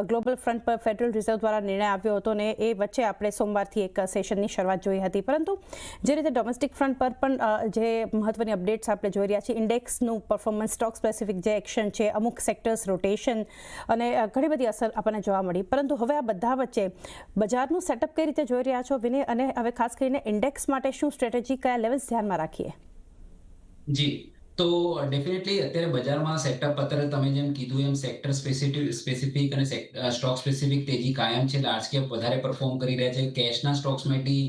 Global front પર federal reserve દ્વારા નિર્ણય આવ્યો હતો ને એ વચ્ચે આપણે સોમવારથી એક સેશનની શરૂઆત જોઈ હતી. પરંતુ જે રીતે ડોમેસ્ટિક ફ્રન્ટ પર પણ જે મહત્વની અપડેટ્સ આપણે જોઈ રહ્યા છીએ, ઇન્ડેક્સનું પરફોર્મન્સ સ્ટોક સ્પેસિફિક જે એક્શન છે, અમુક સેક્ટર્સ રોટેશન અને ઘણી બધી અસર આપણને જોવા મળી. પરંતુ હવે આ બધા વચ્ચે બજારનું સેટઅપ કઈ રીતે જોઈ રહ્યા છો, વિનય? અને હવે ખાસ કરીને ઇન્ડેક્સ માટે શું સ્ટ્રેટેજી, કયા લેવલ્સ ધ્યાનમાં રાખીએ? જી. તો ડેફિનેટલી અત્યારે બજારમાં સેટઅપ અત્યારે તમે જેમ કીધું એમ સેક્ટર સ્પેસિફિક સ્પેસિફિક અને સ્ટોક સ્પેસિફિક તેજી કાયમ છે લાર્જ કેપ વધારે પરફોર્મ કરી રહ્યા છે. કેશના સ્ટોક્સમાંથી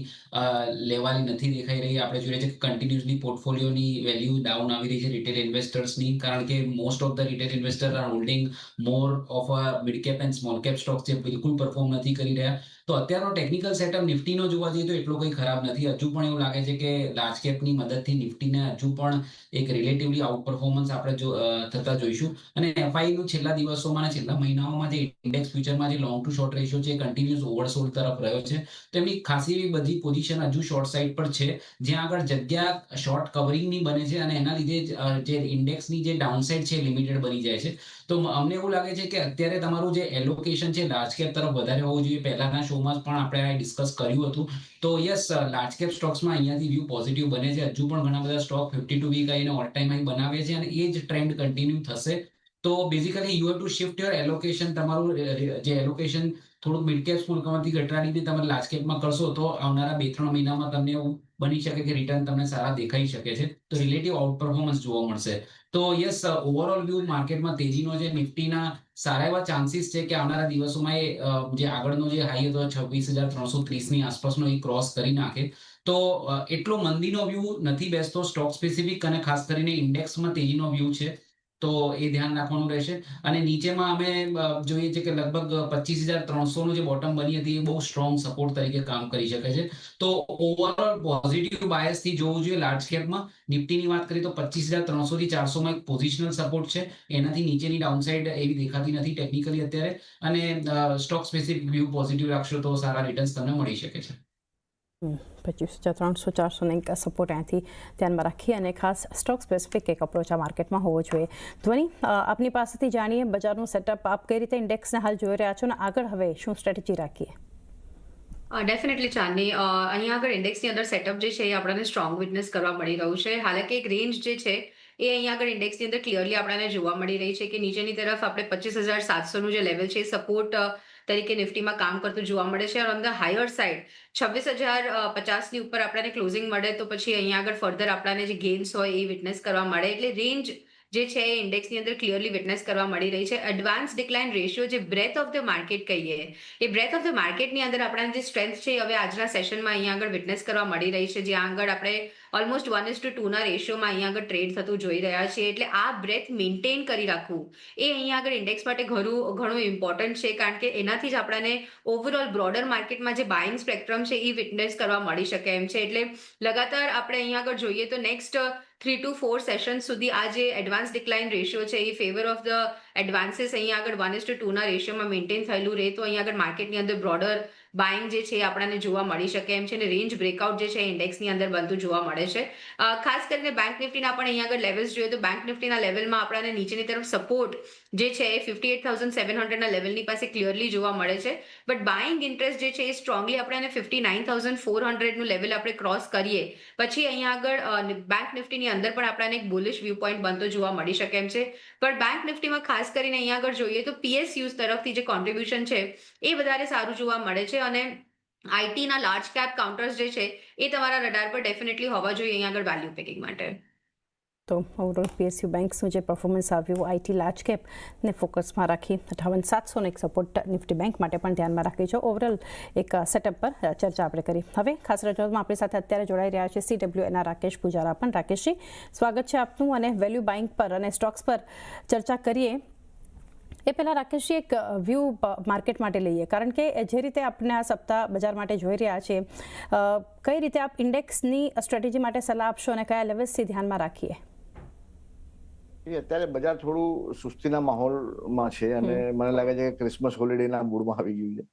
લેવાલી નથી દેખાઈ રહી. આપણે જોઈએ છે કે કન્ટિન્યુઅસલી પોર્ટફોલિયોની વેલ્યુ ડાઉન આવી રહી છે રિટેલ ઇન્વેસ્ટર્સની કારણ કે most of the retail investor are holding more of a mid cap and small cap stocks જે બિલકુલ પરફોર્મ નથી કરી રહ્યા. તો અત્યારનો ટેકનિકલ સેટઅપ નિફ્ટીનો જોવા જઈએ તો એટલો કંઈ ખરાબ નથી. હજુ પણ એવું લાગે છે કે લાર્જ કેપની મદદથી નિફ્ટીને હજુ પણ એક રિલેટિવલી આઉટ પરફોર્મન્સ આપણે થતા જોઈશું. અને એફઆઈ નું છેલ્લા દિવસોમાં છેલ્લા મહિનાઓમાં જે ઇન્ડેક્સ ફ્યુચરમાં જે લોંગ ટુ શોર્ટ રેશિયો છે કન્ટિન્યુઅસ ઓવરસોલ્ડ તરફ રહ્યો છે. તો એમની ખાસી એવી બધી પોઝિશન હજુ શોર્ટ સાઈડ પર છે. જ્યાં આગળ જગ્યા શોર્ટ કવરિંગની બને છે અને એના લીધે જે ઇન્ડેક્સની જે ડાઉનસાઇડ છે લિમિટેડ બની જાય છે. તો અમને એવું લાગે છે કે અત્યારે તમારું જે એલોકેશન છે લાર્જ કેપ તરફ વધારે હોવું જોઈએ. પહેલાના શોમાં પણ આપણે ડિસ્કસ કર્યું હતું. તો યસ લાર્જ કેપ સ્ટોક્સમાં અહીંયાથી વ્યૂ પોઝિટિવ બને છે. હજુ પણ ઘણા બધા સ્ટોક ફિફ્ટી ટુ વીક આવીને ઓલ ટાઈમ હાઈ બનાવે છે અને એ જ ટ્રેન્ડ કન્ટિન્યુ થશે. તો basically you have to shift your allocation તમારું, જે એલોકેશન થોડુંક મિડ કેપ સ્કૂલમાંથી ઘટાડીને તમે લાર્જ કેપમાં કરશો તો આવનારા બે ત્રણ મહિનામાં તમને એવું બની શકે કે રિટર્ન તમને સારા દેખાઈ શકે છે, તો રિલેટિવ આઉટ પરફોર્મન્સ જોવા મળશે. તો યસ ઓવરઓલ વ્યૂ માર્કેટમાં તેજીનો જે નિફ્ટીના સારા એવા ચાન્સીસ છે કે આવનારા દિવસોમાં એ જે આગળનો જે હાઈ હતો છવ્વીસ હજાર ત્રણસો ત્રીસની આસપાસનો એ ક્રોસ કરી નાખે. તો એટલો મંદીનો વ્યૂ નથી બેસતો સ્ટોક સ્પેસિફિક અને ખાસ કરીને ઇન્ડેક્સમાં તેજીનો વ્યૂ છે. તો એ ધ્યાન રાખવાનું રહેશે. અને નીચેમાં અમે જોઈએ છે કે લગભગ પચીસ હજાર ત્રણસોનું જે બોટમ બની હતી એ બહુ સ્ટ્રોંગ સપોર્ટ તરીકે કામ કરી શકે છે. તો ઓવરઓલ પોઝિટિવ બાયસથી જોવું જોઈએ લાર્જ કેપમાં નિફ્ટીની વાત કરીએ તો પચીસ હજાર ત્રણસો થી ચારસોમાં એક પોઝિશનલ સપોર્ટ છે. એનાથી નીચેની ડાઉનસાઇડ એવી દેખાતી નથી ટેકનિકલી અત્યારે. અને સ્ટોક સ્પેસિફિક વ્યૂ પોઝિટિવ રાખશો તો સારા રિટર્ન્સ તમને મળી શકે છે. પચીસ ત્રણસો, ચારસો ને સપોર્ટ ધ્યાનમાં રાખી અને ખાસ સ્ટોક સ્પેસિફિક એક અપ્રોચ આ માર્કેટમાં હોવો જોઈએ. ધ્વનિ આપની પાસેથી જાણીએ બજારનું સેટઅપ આપ કઈ રીતે ઇન્ડેક્સને હાલ જોઈ રહ્યા છો અને આગળ હવે શું સ્ટ્રેટેજી રાખીએ? ડેફિનેટલી ચાંદની અહીંયા આગળ ઇન્ડેક્સની અંદર સેટઅપ જે છે એ આપણને સ્ટ્રોંગ વિટનેસ કરવા મળી રહ્યું છે. હાલાકી એક રેન્જ જે છે એ અહીંયા આગળ ઇન્ડેક્સની અંદર ક્લિયરલી આપણને જોવા મળી રહી છે કે નીચેની તરફ આપણે પચીસ હજાર સાતસોનું જે લેવલ છે સપોર્ટ તરીકે નિફ્ટીમાં કામ કરતું જોવા મળે છે. ઓન ધ હાયર સાઇડ છવ્વીસ હજાર પચાસની ઉપર આપણને ક્લોઝિંગ મળે તો પછી અહીંયા આગળ ફર્ધર આપણને જે ગેઇન્સ હોય એ વિટનેસ કરવા મળે. એટલે રેન્જ જે છે એ ઇન્ડેક્સની અંદર ક્લિયરલી વિટનેસ કરવા મળી રહી છે. એડવાન્સ ડિક્લાઇન રેશિયો જે બ્રેથ ઓફ ધ માર્કેટ કહીએ, એ બ્રેથ ઓફ ધ માર્કેટની અંદર આપણા જે સ્ટ્રેન્થ છે હવે આજના સેશનમાં અહીંયા આગળ વિટનેસ કરવા મળી રહી છે. જ્યાં આગળ આપણે ઓલમોસ્ટ વન ઇસ ટુ ટુના રેશિયોમાં અહીંયા આગળ ટ્રેડ થતું જોઈ રહ્યા છે એટલે આ બ્રેથ મેન્ટેન કરી રાખવું. એ અહીંયા આગળ ઇન્ડેક્સ માટે ઘણું ઘણું ઇમ્પોર્ટન્ટ છે, કારણ કે એનાથી જ આપણને ઓવરઓલ બ્રોડર માર્કેટમાં જે બાઇંગ સ્પેક્ટ્રમ છે, એ વિટનેસ કરવા મળી શકે એમ છે. એટલે લગાતાર આપણે અહીંયા આગળ જોઈએ તો next three two four session સુધી આ જે એડવાન્સ ડિક્લાઇન રેશિયો છે, એ ફેવર ઓફ ધ એડવાન્સીસ અહીંયા આગળ વન ઇસ ટુ ટુના રેશિયોમાં મેન્ટેન થયેલું રહે, તો અહીંયા આગળ માર્કેટની અંદર બ્રોડર બાઇંગ જે છે આપણને જોવા મળી શકે એમ છે અને રેન્જ બ્રેકઆઉટ જે છે ઇન્ડેક્સની અંદર બનતું જોવા મળે છે. ખાસ કરીને બેંક નિફ્ટીના પણ અહીંયા આગળ લેવલ્સ જોઈએ તો બેંક નિફ્ટીના લેવલમાં આપણને નીચેની તરફ સપોર્ટ જે છે એ ફિફ્ટી એટ થાઉઝન્ડ સેવન હંડ્રેડના લેવલની પાસે ક્લિયરલી જોવા મળે છે. બટ બાઇંગ ઇન્ટરેસ્ટ જે છે એ સ્ટ્રોંગલી આપણે ફિફ્ટી નાઇન થાઉઝન્ડ ફોર હંડ્રેડનું લેવલ આપણે ક્રોસ કરીએ. પછી અહીંયા આગળ બેંક નિફ્ટીની અંદર પણ આપણને એક બુલિશ વ્યૂ પોઈન્ટ બનતો જોવા મળી શકે એમ છે. પણ બેંક નિફ્ટીમાં ખાસ કરીને અહીંયા આગળ જોઈએ તો પીએસયુઝ તરફથી જે કોન્ટ્રીબ્યુશન છે એ વધારે સારું જોવા મળે છે અને આઈટીના લાર્જ કેપ કાઉન્ટર્સ જે છે એ તમારા રડાર પર ડેફિનેટલી હોવા જોઈએ અહીંયા આગળ વેલ્યુ પેકિંગ માટે. તો ઓવરઓલ પીએસયુ બેંક્સનું જે પરફોર્મન્સ આવ્યું, આઈટી લાર્જ કેપ ને ફોકસમાં રાખી અઠાવન સાતસોનો એક સપોર્ટ નિફ્ટી બેંક માટે પણ ધ્યાનમાં રાખી છે. ઓવરઓલ એક સેટઅપ પર ચર્ચા આપણે કરી. હવે ખાસ રજૂઆતમાં આપણી સાથે અત્યારે જોડાઈ રહ્યા છે સીડબ્લ્યુ એના રાકેશ પૂજારા પણ. રાકેશજી, સ્વાગત છે આપનું અને વેલ્યુ બાઇંગ પર અને સ્ટોક્સ પર ચર્ચા કરીએ. એ પહેલાં રાકેશજી, એક વ્યૂ માર્કેટ માટે લઈએ. કારણ કે જે રીતે આપણે આ સપ્તાહ બજાર માટે જોઈ રહ્યા છીએ કઈ રીતે આપ ઇન્ડેક્સની સ્ટ્રેટેજી માટે સલાહ આપશો અને કયા લેવલ્સથી ધ્યાનમાં રાખીએ? એ અત્યારે બજાર થોડું સુસ્તીના માહોલમાં છે અને મને લાગે છે કે ક્રિસમસ હોલિડેના મૂડમાં આવી ગયું છે.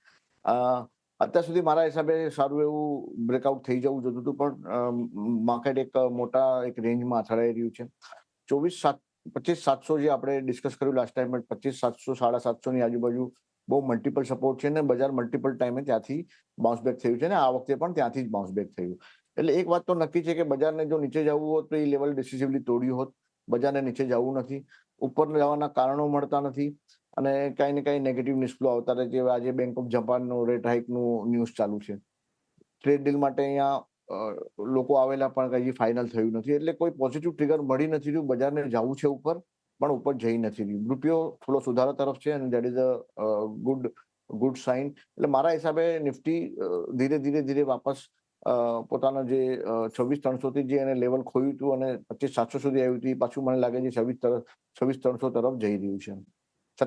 અત્યાર સુધી મારા હિસાબે સારું એવું બ્રેકઆઉટ થઈ જવું જોતું હતું પણ માર્કેટ એક મોટા એક રેન્જમાં અથડાઈ રહ્યું છે. ચોવીસ સાત પચીસ સાતસો જે આપણે ડિસ્કસ કર્યું લાસ્ટ ટાઈમ પચીસ સાતસો સાડા સાતસોની આજુબાજુ બહુ મલ્ટિપલ સપોર્ટ છે ને બજાર મલ્ટિપલ ટાઈમે ત્યાંથી બાઉન્સ બેક થયું છે ને આ વખતે પણ ત્યાંથી જ બાઉન્સ બેક થયું. એટલે એક વાત તો નક્કી છે કે બજારને જો નીચે જવું હોત તો એ લેવલ ડિસિસિવલી તોડ્યું હોત. બજારને નીચે જવું નથી, ઉપર જવાના કારણો મળતા નથી અને કાંઈ ને કાંઈ નેગેટિવ ન્યુઝ આવતા રહે છે. આજે બેંક ઓફ જાપાનનું રેટ હાઇકનું ન્યૂઝ ચાલુ છે. ટ્રેડ ડીલ માટે અહીંયા લોકો આવેલા પણ હજી ફાઇનલ થયું નથી. એટલે કોઈ પોઝિટિવ ટ્રિગર મળી નથી રહ્યું. બજારને જવું છે ઉપર, પણ ઉપર જઈ નથી રહ્યું. રૂપિયો થોડો સુધારા તરફ છે અને that is a good good sign એટલે મારા હિસાબે નિફ્ટી ધીરે ધીરે ધીરે વાપસ પોતાના જે છવ્વીસ ત્રણસોથી જે એને લેવલ ખોયું હતું અને પચીસ સાતસો સુધી આવ્યું હતું, એ પાછું મને લાગે છે છવ્વીસ છવ્વીસ ત્રણસો તરફ જઈ રહ્યું છે